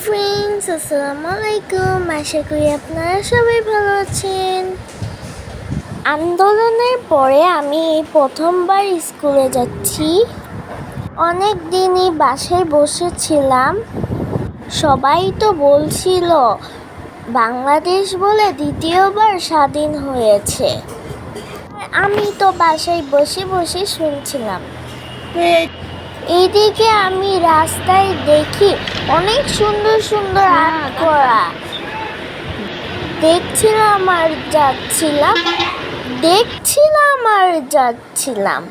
Friends আসসালামু আলাইকুম। আশা করি আপনারা সবাই ভালো আছেন। আন্দোলনের পরে আমি প্রথমবার স্কুলে যাচ্ছি। অনেক দিনই বাসায় বসেছিলাম। সবাই তো বলছিল, বাংলাদেশ বলে দ্বিতীয়বার স্বাধীন হয়েছে। আমি তো বাসায় বসে বসে শুনছিলাম। এইদিকে আমি রাস্তায় দেখি অনেক সুন্দর সুন্দর আর্ট করা। দেখছিলাম আর যাচ্ছিলাম। দেখছিলাম আর যাচ্ছিলাম।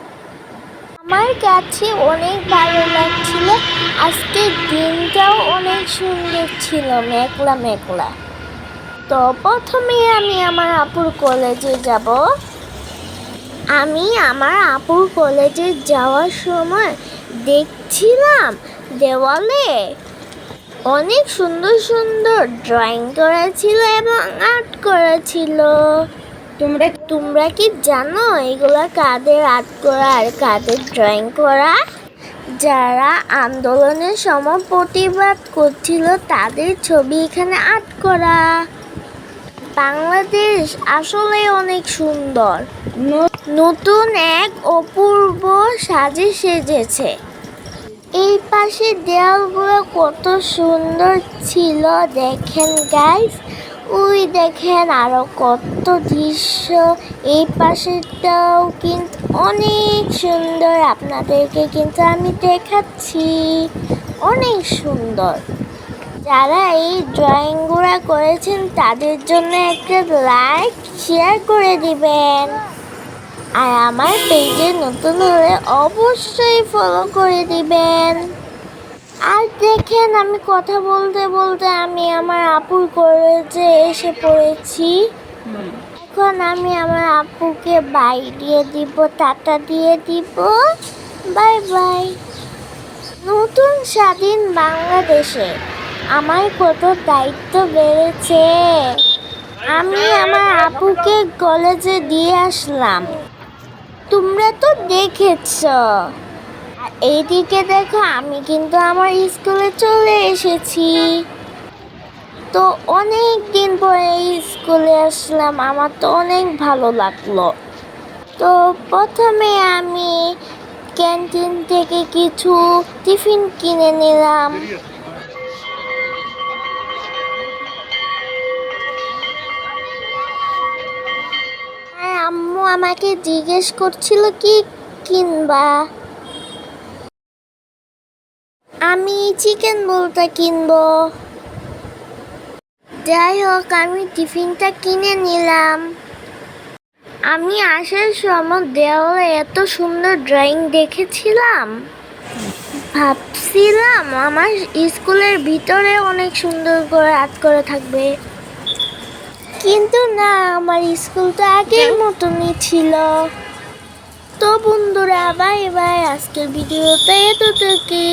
আমার কাছে অনেক ভালো লাগছিল। আজকের দিনটাও অনেক সুন্দর ছিল মেঘলা মেঘলা। তো প্রথমে আমি আমার আপুর কলেজে যাব। আমি আমার আপুর কলেজে যাওয়ার সময় দেখছিলাম দেওয়ালে। অনেক সুন্দর সুন্দর ড্রয়িং করা ছিল এবং আর্ট করা ছিল তোমরা তোমরা কি জানো এগুলা কাদের আর্ট করা আর কাদের ড্রয়িং করা? যারা আন্দোলনের সময় প্রতিবাদ করছিল তাদের ছবি এখানে আর্ট করা। বাংলাদেশ আসলে অনেক সুন্দর। নতুন এক অপূর্ব সাজে সেজেছে। এই পাশে দেওয়ালগুলো কত সুন্দর ছিল, দেখেন গাইস ওই দেখেন আরও কত দৃশ্য। এই পাশেটাও কিন্তু অনেক সুন্দর, আপনাদেরকে কিন্তু আমি দেখাচ্ছি। অনেক সুন্দর। যারা এই ড্রয়িংগুলো করেছেন, তাদের জন্য একটা লাইক শেয়ার করে দিবেন। আর আমার পেজে নতুন হলে অবশ্যই ফলো করে দিবেন। আর দেখেন আমি কথা বলতে বলতে আমি আমার আপুর কলেজে এসে পড়েছি। এখন আমি আমার আপুকে বাই দিয়ে দিব, টাটা দিয়ে দিব। বাই বাই নতুন স্বাধীন বাংলাদেশে আমার কত দায়িত্ব বেড়েছে। আমি আমার আপুকে কলেজে দিয়ে আসলাম। তোমরা তো দেখেছ। আর এইদিকে দেখো, আমি কিন্তু আমার স্কুলে চলে এসেছি। তো অনেক দিন পরে স্কুলে আসলাম, আমার তো অনেক ভালো লাগল। তো প্রথমে আমি ক্যান্টিন থেকে কিছু টিফিন কিনে নিলাম। আমাকে জিজ্ঞেস করছিল কি কিনবা? আমি চিকেন বলতে কিনবো। যাই হোক, আমি টিফিনটা কিনে নিলাম। আমি আসার সময় দেওয়ালে এত সুন্দর ড্রয়িং দেখেছিলাম। ভাবছিলাম আমার স্কুলের ভিতরে অনেক সুন্দর করে আর্ট করে থাকবে। কিন্তু না আমার স্কুল তো আগের মতনই ছিল। তো বন্ধুরা বাই বাই আজকের ভিডিওটা এতটুকু